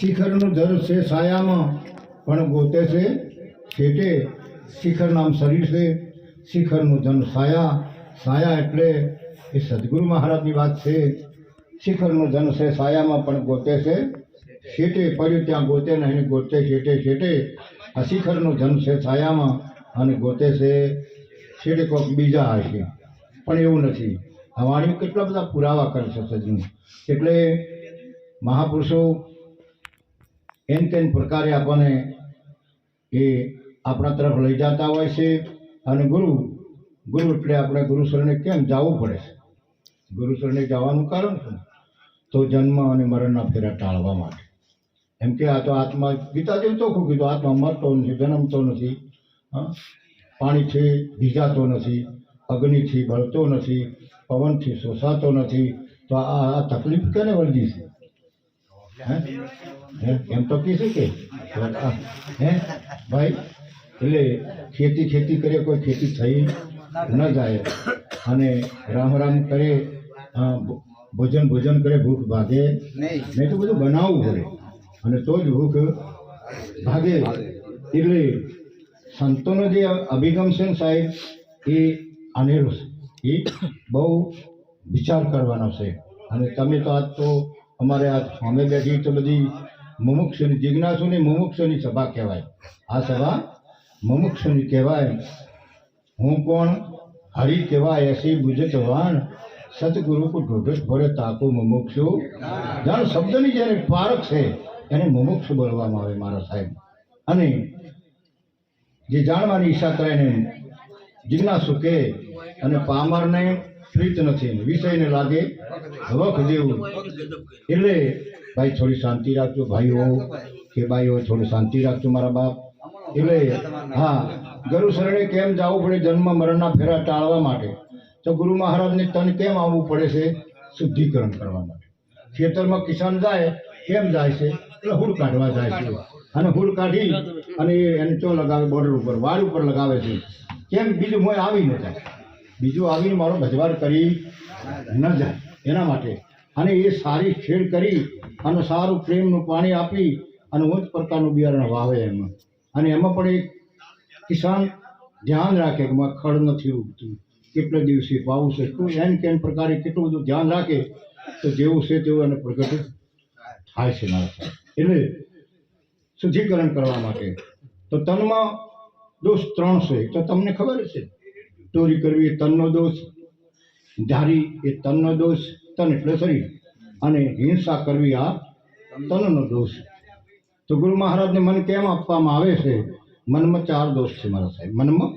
શિખરનું ધર છે સાયામાં, પણ ગોતે છે છેટે. શિખર નામ શરીર છે, શિખરનું ધન સાયા. સાયા એટલે એ સદગુરુ મહારાજની વાત છે. શિખરનું ધન છે સાયામાં, પણ ગોતે છે શેટે પડ્યું ત્યાં ગોતે નહીં ગોતે શેટે શેટે આ શિખરનું ધન છે સાયામાં અને ગોતે છે શેટે કોઈક બીજા હશે પણ એવું નથી. આ વાણીઓ કેટલા બધા પુરાવા કરે છે સજનું એટલે મહાપુરુષો એમ તેમ પ્રકારે આપણને એ આપણા તરફ લઈ જતા હોય છે. અને ગુરુ ગુરુ એટલે આપણે ગુરુ કેમ જવું પડે છે? ગુરુ જવાનું કારણ શું? તો જન્મ અને મરણના ફેરા ટાળવા માટે. એમ કે આ તો આત્મા, ગીતા જેવું ચોખ્ખું કીધું? આત્મા મરતો નથી, જન્મતો નથી, હા? પાણીથી ભીજાતો નથી, અગ્નિથી બળતો નથી, પવનથી શોષાતો નથી. તો આ તકલીફ કેને વળગી છે? હે? એમ તો કીધું કે? હે ભાઈ એટલે ખેતી ખેતી કરે કોઈ ખેતી થઈ ન જાય. અને રામ રામ કરે ભોજન ભોજન કરે ભૂખ ભાગે. નહીં. નહીં તો બધું બનાવવું પડે. અને તો જ ભૂખ ભાગે. એટલે સંતોનો જે અભિગમ છે ને સાહેબ એ અનેરો છે એ બહુ વિચાર કરવાનો છે. અને તમે તો આજ તો અમારે આ સામે બેઠી તો બધી મુમુક્ષુની જિજ્ઞાસુની મુમુક્ષુની સભા કહેવાય. આ સભા મુમુક્ષુની કહેવાય. હું કોણ? હરી કહેવાય. એસી બુજત વાણ સતગુરુ કો ઢોઢસ ભરે તાકો મુમુક્ષુ. જાણ શબ્દની જેને પારખ છે, એને મુમુક્ષુ બોલવામાં આવે મારા સાહેબ. અને જે જાણવાની ઈચ્છા કરે એને જિજ્ઞાસુ કે અને પામરને પ્રીત નથી, વિષયને લાગે વખ જેવું. એટલે ભાઈ, થોડી શાંતિ રાખજો, ભાઈઓ. કે ભાઈઓ, થોડી શાંતિ રાખજો મારા બાપ. એટલે, હા, ગરુ શરણે કેમ જવું પડે જન્મ મરણના ફેરા ટાળવા માટે? તો ગુરુ મહારાજને તન કેમ આવવું પડે છે? શુદ્ધિકરણ કરવા માટે. ખેતરમાં કિસાન જાય, કેમ જાય છે? એટલે હુડ કાઢવા જાય છે. અને હુડ કાઢી અને એને ચો લગાવે, બોર્ડર ઉપર વાડ ઉપર લગાવે છે. કેમ? બીજું મોય આવી ન જાય. બીજું આવીને મારો ભજવાર કરી ન જાય. એના માટે અને એ સારી ખેડ કરી અને સારું પ્રેમનું પાણી આપી અને ઉચ્ચ પ્રકારનું બિયારણ વાવે એમાં. અને એમાં પણ એક કિસાન ધ્યાન રાખે કે મારે ખડ નથી ઉગતું. કેટલા દિવસે વાવું છે? શું એન કેન પ્રકારે કેટલું બધું ધ્યાન રાખે તો જેવું છે તેવું એને પ્રગટ થાય છે મારા એટલે શુદ્ધિકરણ કરવા માટે. તો તનમાં દોષ ત્રણ છે. તો તમને ખબર છે? ચોરી કરવી એ તનનો દોષ. ધારી એ તનનો દોષ. તન એટલે શરીર. અને હિંસા કરવી આ તનનો દોષ તો ગુરુ મહારાજને મન કેમ આપવામાં આવે છે? મનમાં ચાર દોષ છે મારા સાહેબ. મનમાં?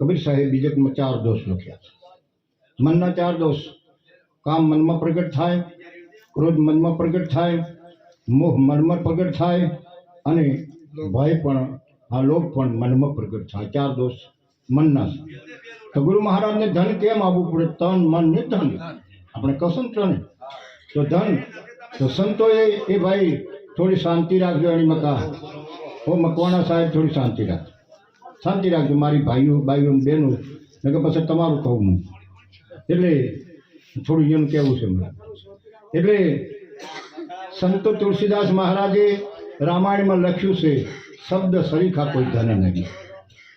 કબીર સાહેબ બીજકમાં ચાર દોષ લખ્યા છે. મનના ચાર દોષ. કામ મનમાં પ્રગટ થાય, ક્રોધ મનમાં પ્રગટ થાય, મોહ મનમાં પ્રગટ થાય, અને ભય પણ, આ લોભ પણ મનમાં પ્રગટ થાય. ચાર દોષ મનના તો ગુરુ મહારાજને ધન કેમ આવવું પડે? તન, મન ને ધન. આપણે કશું છો ને? તો ધન, તો સંતોએ એ ભાઈ થોડી શાંતિ રાખજો એની મકા હો, મકવાણા સાહેબ, થોડી શાંતિ રાખજો. શાંતિ રાખજો, મારી ભાઈઓ ભાઈઓ બહેનો. કે પછી તમારું કહું હું. એટલે થોડું એમ કહેવું છે મારે એટલે સંતો તુલસીદાસ મહારાજે રામાયણમાં લખ્યું છે, શબ્દ સરીખા કોઈ ધન નહીં.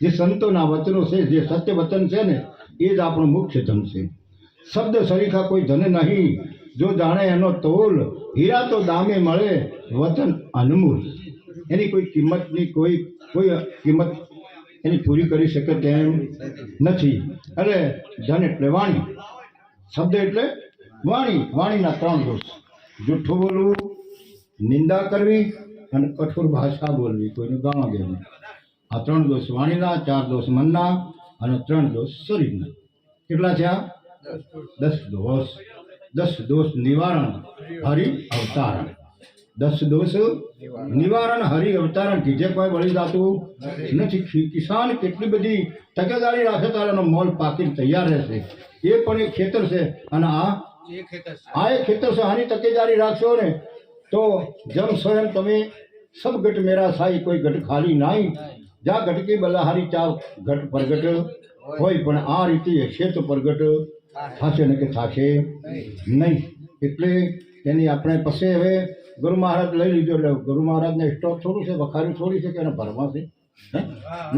જે સંતોના વચનો છે, જે સત્ય વચન છે ને, એ જ આપણું મુખ્ય ધન છે. શબ્દ સરીખા કોઈ ધન નહીં. જો જાણે એનો તોલ, હીરા તો દામે મળે વચન અનમૂલ. એની કોઈ કિંમતની કોઈ કોઈ કિંમત એની પૂરી કરી શકે તેમ નથી. અરે, ધન એટલે વાણી. શબ્દ એટલે વાણી. વાણીના ત્રણ દોષ. જૂઠું બોલવું, નિંદા કરવી અને કઠોર ભાષા બોલવી. કોઈને ગાવા દેવું આ ત્રણ દોષ વાણીના, ચાર દોષ મનના અને ત્રણ દોષ શરીરના. કેટલા થયા? દસ દોષ દસ દોષ નિવારણ હરિ અવતારણ દસ દોષ નિવારણ હરિ અવતારણ કીજે કોઈ વળી જાતું નથી ખી- કિસાન કેટલી બધી તકેદારી રાખે તારે એનો મોલ પાકીને તૈયાર રહેશે એ પણ એક ખેતર છે અને આ એ ખેતર છે. આ એક ખેતર છે આની તકેદારી રાખશો ને તો જમ સ્વયં તમે સબ ગટ મેરા સાઈ કોઈ ગટ ખાલી નહીં જા ગટકી બલાહારી ચા ગટ પ્રગટ હોય પણ આ રીતે હશે તો પ્રગટ થશે ને કે થશે નહીં. એટલે એની આપણે પછી હવે ગુરુ મહારાજ લઈ લીધો. એટલે ગુરુ મહારાજને સ્ટોક થોડું છે વખારી થોડી છે કે એને ભરવા છે?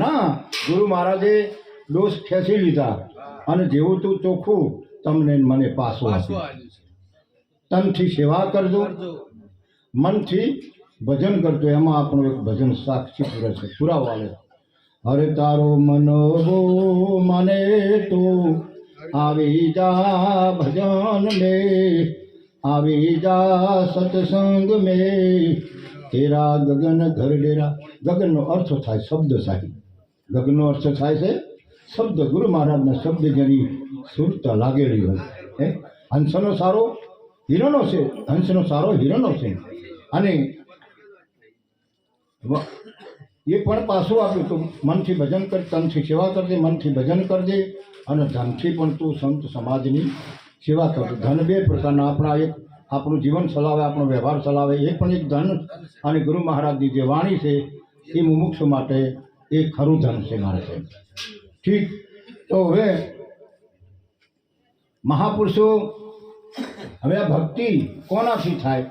ના ગુરુ મહારાજે દોષ ખેંચી લીધા. અને જેવું તું ચોખ્ખું તમને મને પાછું આપ્યું તનથી સેવા કરજો. મનથી ભજન કરજો. એમાં આપણું એક ભજન સાક્ષી પૂરે છે. પુરાવો આલે હરે તારો મનો મને તો આવી જા ભજન મે આવી જા સત્સંગ મે તેરા ગગન ઘર ડેરા. ગગનનો અર્થ થાય શબ્દ સાહેબ. ગગનનો અર્થ થાય છે શબ્દ. ગુરુ મહારાજના શબ્દ જેની સુરતા લાગેલી હોય. હે? હંસનો સારો હિરણો છે. હંસનો સારો હિરણો છે. અને એ પણ પાછું આપ્યું તું. મનથી ભજન કર, તનથી સેવા કરજે મનથી ભજન કરજે અને ધનથી પણ તું સંત સમાજની સેવા કરજે ધન બે પ્રકારના આપણા એક, આપણું જીવન ચલાવે, આપણો વ્યવહાર ચલાવે. એ પણ એક ધન અને ગુરુ મહારાજની જે વાણી છે, એ મુમુક્ષ માટે એ ખરું ધન છે મારે છે ઠીક. તો હવે મહાપુરુષો, હવે આ ભક્તિ કોનાથી થાય?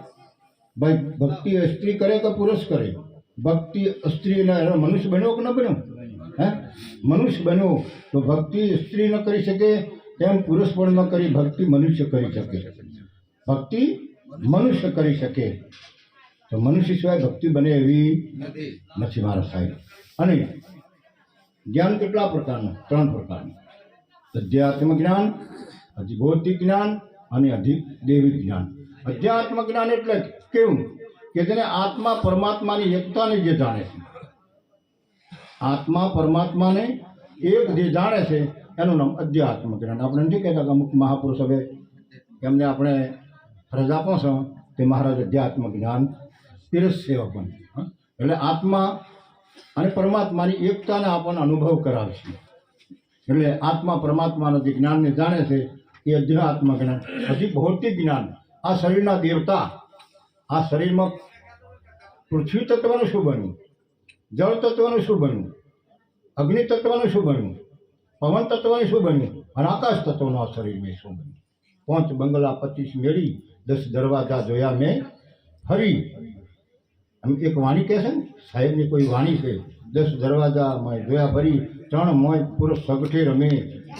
ભાઈ, ભક્તિ સ્ત્રી કરે કે પુરુષ કરે? ભક્તિ સ્ત્રી ન મનુષ્ય બન્યો કે ન બન્યો? હે? મનુષ્ય બન્યો. તો ભક્તિ સ્ત્રી ન કરી શકે તેમ પુરુષ પણ ન કરી, ભક્તિ મનુષ્ય કરી શકે. ભક્તિ મનુષ્ય કરી શકે. તો મનુષ્ય સિવાય ભક્તિ બને એવી નથી મારા સાહેબ. અને જ્ઞાન કેટલા પ્રકારનું? ત્રણ પ્રકારનું. અધ્યાત્મ જ્ઞાન, અધિભૌતિક જ્ઞાન અને અધિક દેવી જ્ઞાન. અધ્યાત્મ જ્ઞાન એટલે કેવું? કે જેને આત્મા પરમાત્માની એકતાને જે જાણે છે. આત્મા પરમાત્માને એક જે જાણે છે, એનું નામ અધ્યાત્મ જ્ઞાન આપણે નથી કહેતા કે અમુક મહાપુરુષ હવે એમને આપણે ફરજ આપો છો, તે મહારાજ અધ્યાત્મ જ્ઞાન તીરસ સેવક બને એટલે આત્મા અને પરમાત્માની એકતાને આપણને અનુભવ કરાવે છે. એટલે આત્મા પરમાત્માના જે જ્ઞાનને જાણે છે, એ અધ્યાત્મ જ્ઞાન. હજી ભૌતિક જ્ઞાન. આ શરીરના દેવતા આ શરીરમાં પૃથ્વી તત્વનું શું બન્યું? જળ તત્વનું શું બન્યું? અગ્નિ તત્વનું શું બન્યું? પવન તત્વનું શું બન્યું? અને આકાશ તત્વનું આ શરીરમાં શું બન્યું? પાંચ બંગલા પચીસ મેળી, દસ દરવાજા જોયા મેં. ફરી આમ એક વાણી કહે છે ને, સાહેબની કોઈ વાણી છે દસ દરવાજા મેં જોયા ફરી ત્રણ મોય પૂરો સગઠે રમે,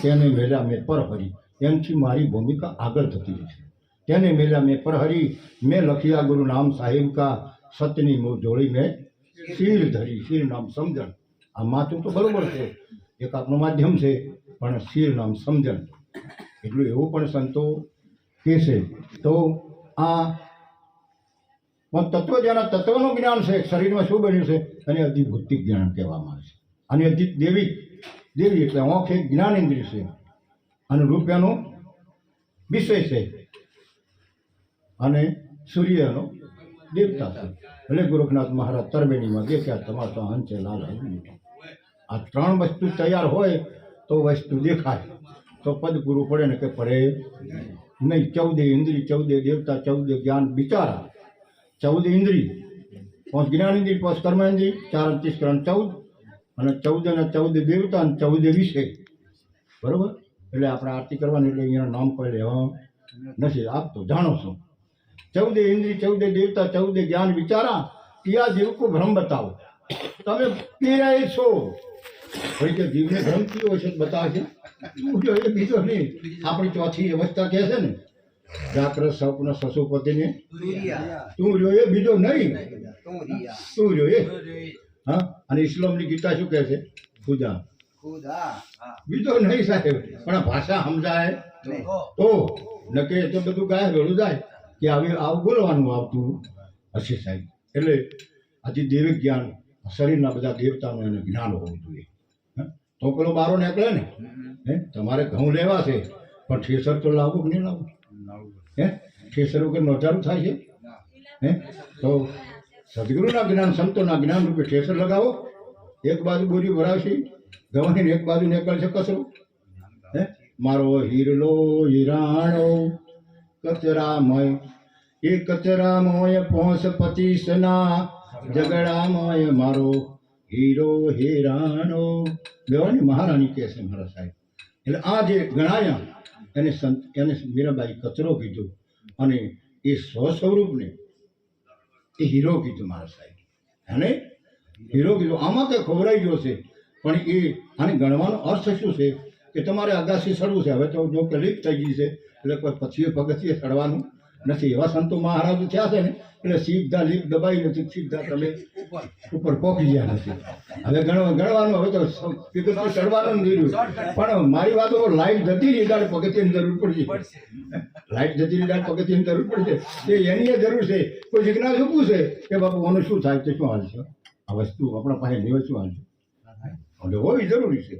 તેને મેળા મેં પર હરી એમથી મારી ભૂમિકા આગળ થતી છે. તેને મેલ્યા મેં હરી મેં લખ્યા ગુરુ નામ કા, સતની મું જોડી મેં શીર ધરી શીર નામ સમજણ. આ માથું તો બરોબર છે, એક આપણું માધ્યમ છે, પણ શીર નામ સમજણ. એટલું એવું પણ સંતો કહેશે તો આ પણ તત્વ જેના તત્વનું જ્ઞાન છે, શરીરમાં શું બન્યું છે અને અધિભૌતિક જ્ઞાન કહેવામાં આવે છે. અને અધિ દેવી દેવી એટલે આંખ એક જ્ઞાન ઇન્દ્રિય છે. અને રૂપિયાનો વિષય છે. અને સૂર્યનો દેવતા છે. એટલે ગોરખનાથ મહારાજ તરબેણીમાં દેખ્યા તમારે હંચે લાલ આ ત્રણ વસ્તુ તૈયાર હોય તો વસ્તુ દેખાય. તો પદ પૂરું પડે ને કે પડે નહીં. ચૌદે ઇન્દ્રિય, ચૌદે દેવતા, ચૌદે જ્ઞાન બિચારા. ચૌદ ઇન્દ્રિય. પાંચ જ્ઞાન ઇન્દ્રિય, પાંચ કર્મ ઇન્દ્રિય, ચાર ત્રીસ કરણ ચૌદ. અને ચૌદ અને ચૌદ દેવતા અને ચૌદ વિષય. બરોબર? એટલે આપણે આરતી કરવાની એટલે અહીંયા નામ કોઈ લેવા નથી. આપ તો જાણો છો. ચૌદે ઇન્દ્રિય, ચૌદે દેવતા, ચૌદે જ્ઞાન વિચારા, પિયા જીવ કો ભ્રમ બતાવો. તમે પીરાય છો. ભાઈ કે જીવને ભ્રમ કયો છે બતાવશે. જો એ બીજો નહીં. આપણી ચોથી અવસ્થા કહે છે ને, જાગ્રત સ્વપ્ન સસુપતિને. તું રહ્યો એ બીજો નહીં. તું રહ્યો એ. હા? અને ઇસ્લામની ગીતા શું કહે છે? ખુદા. બીજો નહીં સાહેબ. પણ ભાષા સમજાય. તો નકે એ તો બધું ગાય ભેળું જાય. કે આવી આવું બોલવાનું આવતું હશે સાહેબ. એટલે આથી દેવિક જ્ઞાન, શરીરના બધા દેવતાનું એને જ્ઞાન હોવું જોઈએ? તો પેલો બારો નીકળે ને? હે? તમારે ઘઉં લેવા છે, પણ ઠેસર તો લાવવું કે નહીં લાવવું? હે? ઠેસર વગર નોંધારું થાય છે? હે? તો સદગુરુના જ્ઞાન, સંતોના જ્ઞાન રૂપે ઠેસર લગાવો. એક બાજુ બોરી ભરાવશી ગવાની ને એક બાજુ નીકળશે કચરો. હે? મારો હીરલો હિરાણો કચરામય એ કચરામય પોંસ પચીસના ઝઘડામય મારો હીરો હેરાનો. બેવાની મહારાણી કહે છે મારા સાહેબ. એટલે આ જે ગણાયા, એને સંત, એને મીરાબાઈ કચરો કીધું અને એ સ્વસ્વરૂપને એ હીરો કીધું મારા સાહેબ. અને હીરો કીધું. આમાં તો ખોવરાઈ ગયો છે. પણ એ, આને ગણવાનો અર્થ શું છે? કે તમારે અગાસી ચડવું છે. હવે તો જો કે લીક થઈ ગઈ છે. એટલે કોઈ પછી પગથિયે ચડવાનું નથી. એવા સંતો મહારાજ થયા છે ને એટલે સીધા લીપ દબાઈ નથી સીધા તમે ઉપર. પોખી ગયા નથી. હવે ગણવા ગણવાનું હવે તો ચડવાનું નથી રહ્યું. પણ મારી વાતો લાઈટ જતી રહી ત્યારે પગથિયાની જરૂર પડશે. લાઈટ જતી રહી ત્યારે પગથિયાની જરૂર પડશે. એ એની જરૂર છે. કોઈ જિજ્ઞાસુ છે કે બાપુ મને શું થાય? તે શું હાલ છે? આ વસ્તુ આપણા પાસે લેવા શું હાલ છે? એટલે હોવી જરૂરી છે?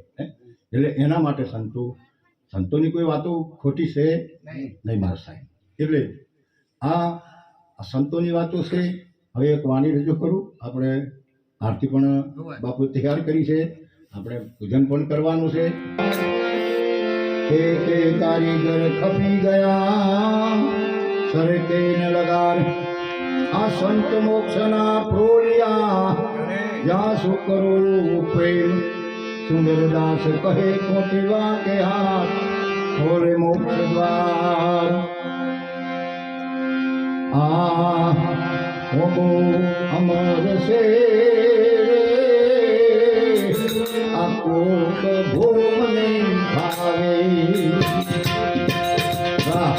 એટલે એના માટે સંતો સંતોની કોઈ વાતો ખોટી છે? નહીં મારા સાહેબ. એટલે આ સંતોની વાતો છે. હવે એક વાણી રજૂ કરું. આપણે આરતી પણ બાપુ તૈયાર કરી છે. આપણે પૂજન પણ કરવાનું છે. કે તે કારીગર ખપી ગયા. સરકે ન લગાર. આ સંત મોક્ષના પ્રોળિયા જ્યાં શું કરું પ્રેમ સુંદરદાસ કહે કોટી કે હાથ. ખોલે મોક્ષ દ્વાર. આ હોમો અમર છે આ કોક ભૂમને ભાવે વાહ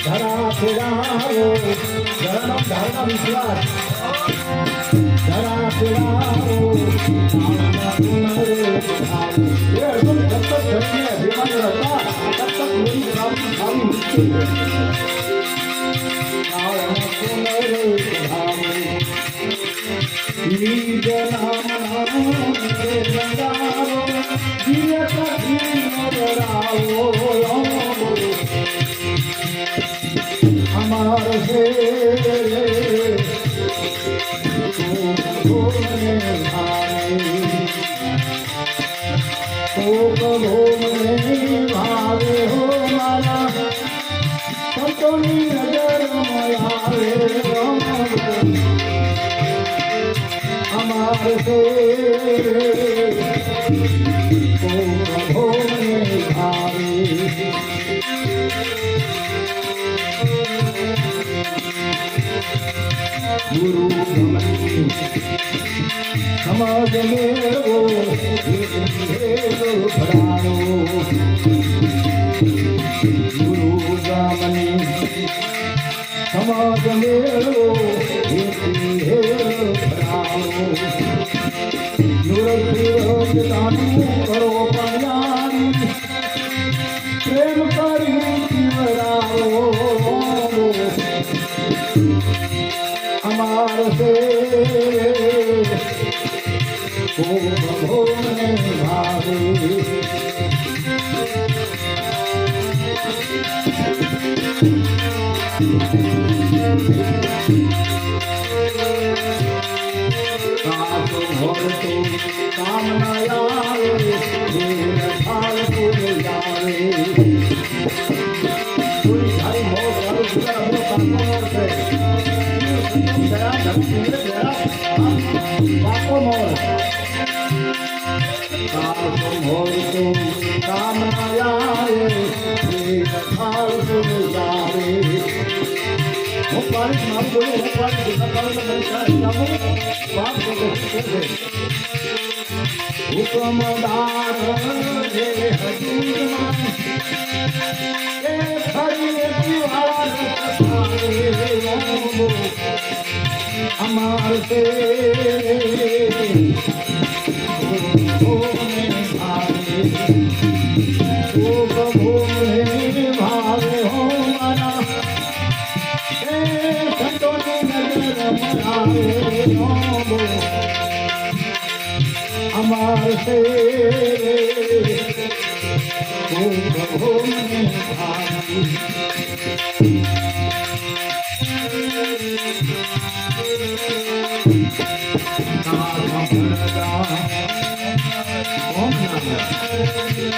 ધરા ફેરાવો ધરાનો ધારણા વિશ્વાસ ધરા ફેરાવો એ અર્જુન દત્તક ઘટીને વિમાન હતા દત્તક મેરી કામ કામ મુશ્કેલ ગુરુ સમાજ મેળવો અમાર છે ભોમને ભાવે કાપ ભરતો કામ ના આવે ફાલ પુર જાવે દેર ફાલ પુર જાવે હું પાડીશ મારું બોલું હું પાડીશ સકાળ તો મને સાહેબ સાંભળો બાપ હુકમદાર જે હજૂરમાં એ ફરી દિવાળા અમાર તે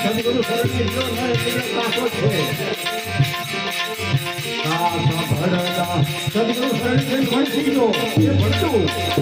સદગુરુ સરસ્વતી વંશી જો એ ભણતું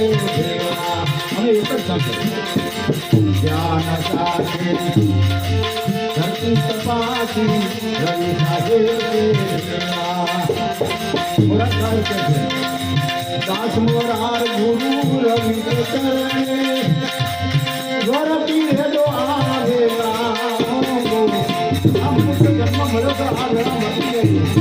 દેવા અમે એક જ જ્ઞાન સાથે ધરતી તપાસી રવિ છે દાસ મોરાર ગુરુ રવિ કે ચરણે વરતી રેજો આવેલા આમ પુત્ર જન્મ મળ્યો તો આ વેળા મળી ગઈ